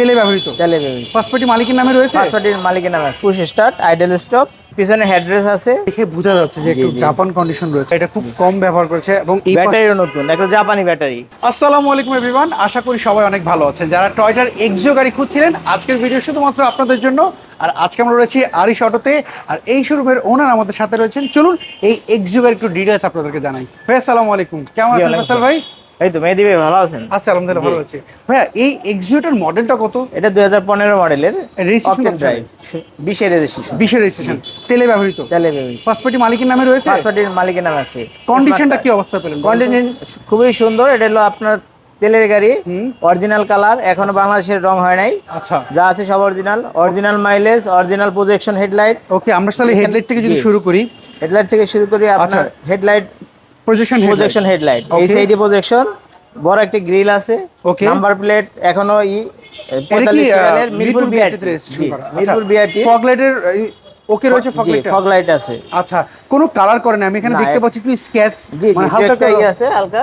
তেলে ব্যবহৃত? তেলে ফার্স্ট মালিকের নামে রয়েছে? মালিকের নাম পুশ স্টার্ট আইডেল স্টপ পিছনে হেডরেস আছে। দেখে বোঝা যাচ্ছে যে একটু। জাপান কন্ডিশন রয়েছে। এটা খুব কম ব্যবহার করেছে এবং এই ব্যাটারিও নতুন একটা জাপানি ব্যাটারি আসসালামু আলাইকুম এভরিওয়ান আশা করি সবাই অনেক ভালো আছেন। যারা টয়টার এক্সিও গাড়ি খুঁজছিলেন আজকের ভিডিও শুধুমাত্র আপনাদের জন্য। আর আজকে আমরা রয়েছি আরিশ অটোতে আর এই শোরুমের ওনার আমাদের সাথে রয়েছেন। চলুন এই এক্সিও গাড়ির একটু ডিটেলস আপনাদেরকে জানাই। ভাই আসসালামু আলাইকুম। কেমন আছেন ভাই? এই তো মেহেদি ভাই ভালো আছেন? আচ্ছা আলহামদুলিল্লাহ ভালো আছে। ভাইয়া এই এক্সিওটার মডেলটা কত? এটা দুই হাজার পনেরো মডেলের Registration অকটেন কত ড্রাইভ বিশের রেজিস্ট্রেশন বিশের রেজিস্ট্রেশন তেলে ব্যবহৃত? তেলে বেবি ফার্স্ট পার্টি মালিকের নামে রয়েছে? পাসওয়ার্ডের মালিকের নাম আছে। কন্ডিশনটা কি অবস্থা পেলেন? কন্ডিশন খুবই সুন্দর এটা হলো আপনার তেলের গাড়ি। অরিজিনাল কালার এখনও বাংলাদেশের রং হয় নাই। আচ্ছা। যা আছে সব original original mileage original projection headlight okay আমরা তাহলে হেডলাইট থেকে যদি শুরু করি। হেডলাইট থেকে শুরু করি আচ্ছা। আপনার হেডলাইট প্রজেকশন প্রজেকশন হেডলাইট এই সাইডে প্রজেকশন বড় একটা গ্রিল আছে। Okay. নাম্বার প্লেট এখনও ই পঁয়তাল্লিশ সিরিয়ালের Mirpur BRT Mirpur BRT fog লাইটের ওকে রয়েছে ফগ লাইট ফগ লাইট আছে। আচ্ছা কোনো কালার করে না আমি এখানে দেখতে পাচ্ছি তুমি স্কেচ মানে হালকা একটা ই আছে হালকা।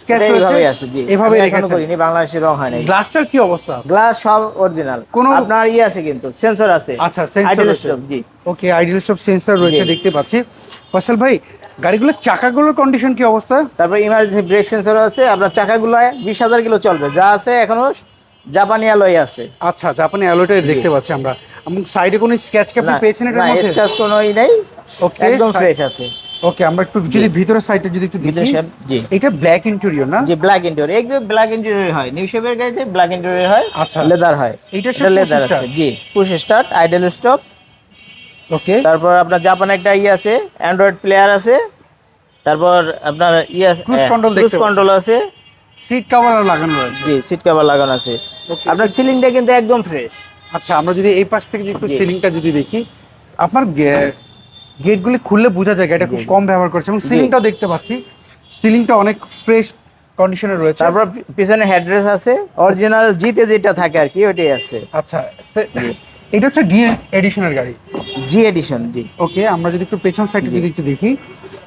স্কেচ এটা আছে জি। এভাবে রেখেছেন করিনি বাংলাদেশের রং হয় নাই। গ্লাসটার কি অবস্থা? গ্লাস সব অরিজিনাল কোনো- আপনার ই আছে কিন্তু সেন্সর আছে। আচ্ছা সেন্সর জি। ওকে আইডিয়াল স্টপ সেন্সর রয়েছে দেখতে পাচ্ছি। ফসল ভাই গাড়িগুলোর চাকাগুলোর কন্ডিশন কি অবস্থা? তারপর ইমার্জেন্সি ব্রেক সেন্সর আছে আপনার চাকাগুলো বিশ হাজার কিলো চলবে। যা আছে এখনও জাপানি অ্যালয় আছে। আচ্ছা জাপানি অ্যালোটাই দেখতে পাচ্ছি আমরা। এবং সাইডে কোনো স্কেচ কি আপনি না, পেয়েছেন এটার না, মধ্যে? স্ক্র্যাচ কোনো নেই একদম ফ্রেশ আছে। ওকে আমরা একটু যদি ভিতরের সাইডে যদি একটু দেখি জি। এটা ব্ল্যাক ইন্টেরিয়র না? যে ব্ল্যাক ইন্টেরিয়র একদম ব্ল্যাক ইন্টেরিয়র হয় নিউ শেপের গাড়িতে ব্ল্যাক ইন্টেরিয়র হয় আচ্ছা। লেদার হয়। এটা লেদার আছে জি। Push start idle stop okay তারপর আপনার জাপান একটা ই আছে অ্যান্ড্রয়েড প্লেয়ার আছে তারপর আপনার ই আছে Cruise control ক্রুজ কন্ট্রোল আছে। সিট কভার লাগানো রয়েছে। জি সিট কভার লাগানো আছে। আপনার সিলিংটা কিন্তু একদম ফ্রেশ আচ্ছা আমরা যদি এই পাশ থেকে যদি একটু সিলিংটা যদি দেখি আপনার গেটগুলি খুললে বোঝা যায় এটা খুব কম ব্যবহার করছে। এবং সিলিংটাও দেখতে পাচ্ছি। সিলিংটা অনেক ফ্রেশ কন্ডিশনে রয়েছে। তারপর পিছনে হেডরেস আছে। অরিজিনাল জিতে যেটা থাকে আর কি ওইটাই আছে। আচ্ছা এটা হচ্ছে ডি এডিশনের গাড়ি। জি এডিশন জি। ওকে আমরা যদি একটু পেছন সাইডে যদি একটু দেখি।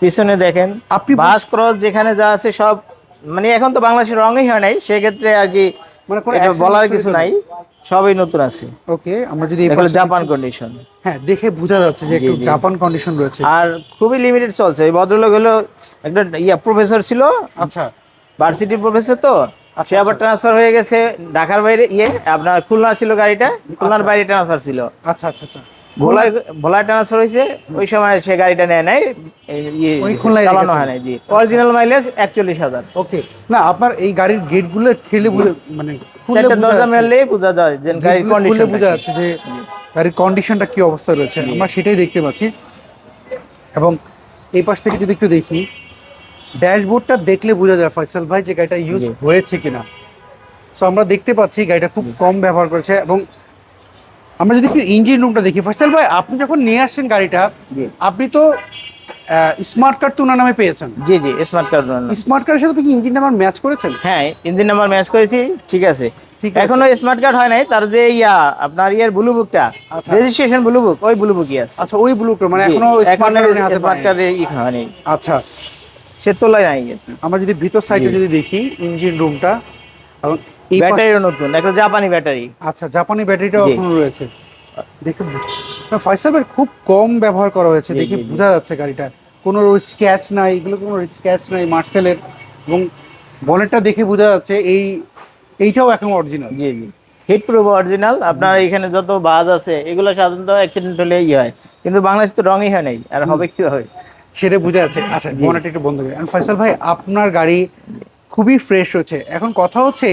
পেছনে দেখেন আপনি বাস ক্রস যেখানে যা আছে সব মানে এখন তো বাংলাদেশের রঙই হয় নাই সেক্ষেত্রে আর কি মানে কোনো বলার কিছু নাই সবই নতুন আছে। ওকে আমরা যদি এগুলো জাপান কন্ডিশন হ্যাঁ দেখে বোঝা যাচ্ছে যে একটু। জাপান কন্ডিশন রয়েছে। আর খুবই লিমিটেড চলছে। এই ভদ্রলোক হলো একটা ইয়া প্রফেসর ছিল আচ্ছা। ভার্সিটির প্রফেসর তো। সে আবার ট্রান্সফার হয়ে গেছে। ঢাকার বাইরে ইয়ে আপনার খুলনা ছিল গাড়িটা খুলনার বাইরে ট্রান্সফার ছিল। আচ্ছা আচ্ছা আচ্ছা। ভোলায় ভোলায় ট্রান্সফার হয়েছে ওই সময় সে গাড়িটা নেয় নাই এই ইয়ে ওই খুলনায় চালানো হয় নাই জি। অরিজিনাল মাইলেজ একচল্লিশ হাজার। ওকে। না আপনার এই গাড়ির গেটগুলো খেলে মানে চারটা দরজা মেললেই বোঝা যায় যে গাড়ির কন্ডিশন বোঝা যাচ্ছে যে গাড়ির কন্ডিশনটা কি অবস্থা রয়েছে। আমরা সেটাই দেখতে পাচ্ছি। এবং এই পাশ থেকে যদি একটু দেখি ড্যাশবোর্ডটা দেখলে বোঝা যায় ফয়সাল ভাই যে গাড়িটা ইউজ হয়েছে কিনা। সো আমরা দেখতে পাচ্ছি গাড়িটা খুব কম ব্যবহার করেছে এবং আমরা যদি একটু ইঞ্জিন রুমটা দেখি ফয়সাল ভাই আপনি যখন নিয়ে আসছেন গাড়িটা আপনি তো স্মার্ট কার্ড তো ওনার নামে পেয়েছেন। জি জি স্মার্ট কার্ড স্মার্ট কার্ডের সাথে কি ইঞ্জিন নাম্বার ম্যাচ করেছেন? হ্যাঁ ইঞ্জিন নাম্বার ম্যাচ করেছি ঠিক আছে। এখনও স্মার্ট কার্ড হয় নাই তার যে ইয়া আপনার ইয়ার ব্লু বুকটা আচ্ছা। রেজিস্ট্রেশন ব্লু বুক ওই ব্লু বুকই আছে। আচ্ছা ওই ব্লু বুক মানে এখনও স্মার্ট এখনও কার্ড হাতে স্মার্ট পায়নি। আচ্ছা তোলায় নাই আমরা যদি ভিতর সাইডে যদি দেখি ইঞ্জিন রুমটা এবং এই ব্যাটারিও নতুন একটা জাপানি ব্যাটারি। আচ্ছা জাপানি ব্যাটারিটাও। এখনও রয়েছে। দেখে না, ফয়সাল ভাই খুব কম ব্যবহার করা হয়েছে দেখে। বোঝা যাচ্ছে গাড়িটা। কোনো স্ক্র্যাচ নাই এগুলো কোনো স্ক্র্যাচ নাই মার্সেলের এবং বনেটটা দেখে বোঝা যাচ্ছে এই এইটাও এখন অরিজিনাল জি জি। হিট প্রুফ অরিজিনাল আপনার এখানে যত বাজ আছে এগুলো সাধারণত অ্যাক্সিডেন্ট হলে ই হয়। কিন্তু বাংলাদেশ তো রঙই হয় নাই আর হবে কি হবে সেটা বোঝা যাচ্ছে। আচ্ছা মনেটা একটু বন্ধ করে। ফয়সাল ভাই আপনার গাড়ি খুবই ফ্রেশ হচ্ছে। এখন কথা হচ্ছে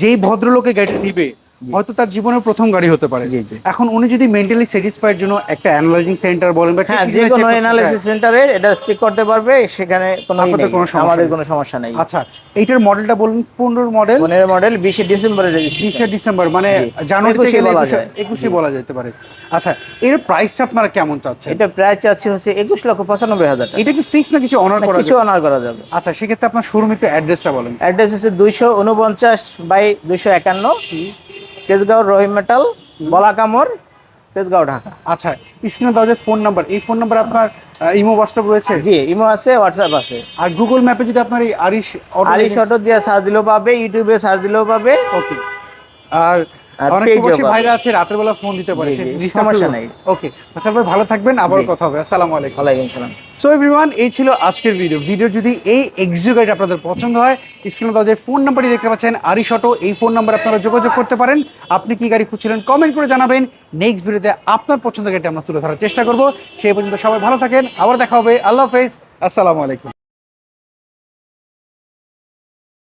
যেই ভদ্রলোকে গাড়িটা নিবে হয়তো তার জীবনের প্রথম গাড়ি হতে পারে। এখন উনি যদি মেন্টালি স্যাটিসফাইড জন্য একটা অ্যানালাইজিং সেন্টার বলেন বা হ্যাঁ যে কোনো অ্যানালাইসিস সেন্টারে এটা চেক করতে পারবে সেখানে কোনো কোনো সমস্যা আমাদের নেই। কোনো সমস্যা নেই। আচ্ছা এইটার মডেলটা বলুন পনেরোর মডেল পনেরো মডেল বিশে ডিসেম্বরে রেজিস্ট্রেশন বিশে ডিসেম্বর মানে জানুয়ারি জানুয়ারিতে একুশে বলা যেতে পারে। আচ্ছা এর প্রাইসটা আপনারা কেমন চাচ্ছেন? এটা প্রায় চাচ্ছি হচ্ছে একুশ লক্ষ পঁচানব্বই হাজার টাকা। এটা কি ফিক্স না কিছু অনার করা কিছু অনার করা যাবে। আচ্ছা সেক্ষেত্রে আপনার শোরুম একটু অ্যাড্রেসটা বলেন। অ্যাড্রেস হচ্ছে দুইশো উনপঞ্চাশ বাই দুইশো একান্ন। তেজগাঁও রহিম মেটাল বলাকামর তেজগাঁও ঢাকা। আচ্ছা স্ক্রিনে দেওয়া যে ফোন নাম্বার এই ফোন নাম্বার আপনার ইমো হোয়াটসঅ্যাপ রয়েছে? জি ইমো আছে হোয়াটসঅ্যাপ আছে। আর গুগল ম্যাপে যদি আপনার এই আরিশ আরিশ অটো দিয়ে সার্চ দিলেও পাবে ইউটিউবে সার্চ দিলেও পাবে। ওকে আর আর অনেক page ও প্রবাসী পাবে। ভাইরা আছে রাতের বেলা ফোন দিতে পারে জি, সে জি, disturb সমস্যা নাই। ওকে আচ্ছা ভাই ভালো থাকবেন আবার কথা হবে আসসালামু আলাইকুম। ওয়ালাইকুম সালাম সো এভরিওয়ান এই ছিল আজকের ভিডিও ভিডিও যদি এই এক্সিও গাড়িটা আপনাদের পছন্দ হয় স্ক্রিনে দেওয়া যে ফোন নাম্বারটি দেখতে পাচ্ছেন এই ফোন নাম্বার আপনারা যোগাযোগ করতে পারেন। আপনি কি গাড়ি খুঁজছিলেন কমেন্ট করে জানাবেন। নেক্সট ভিডিওতে আপনার পছন্দের গাড়িটা আমরা তুলে ধরার চেষ্টা করব। সেই পর্যন্ত সবাই ভালো থাকেন আবার দেখা হবে। আল্লাহ হাফেজ আসসালামু আলাইকুম।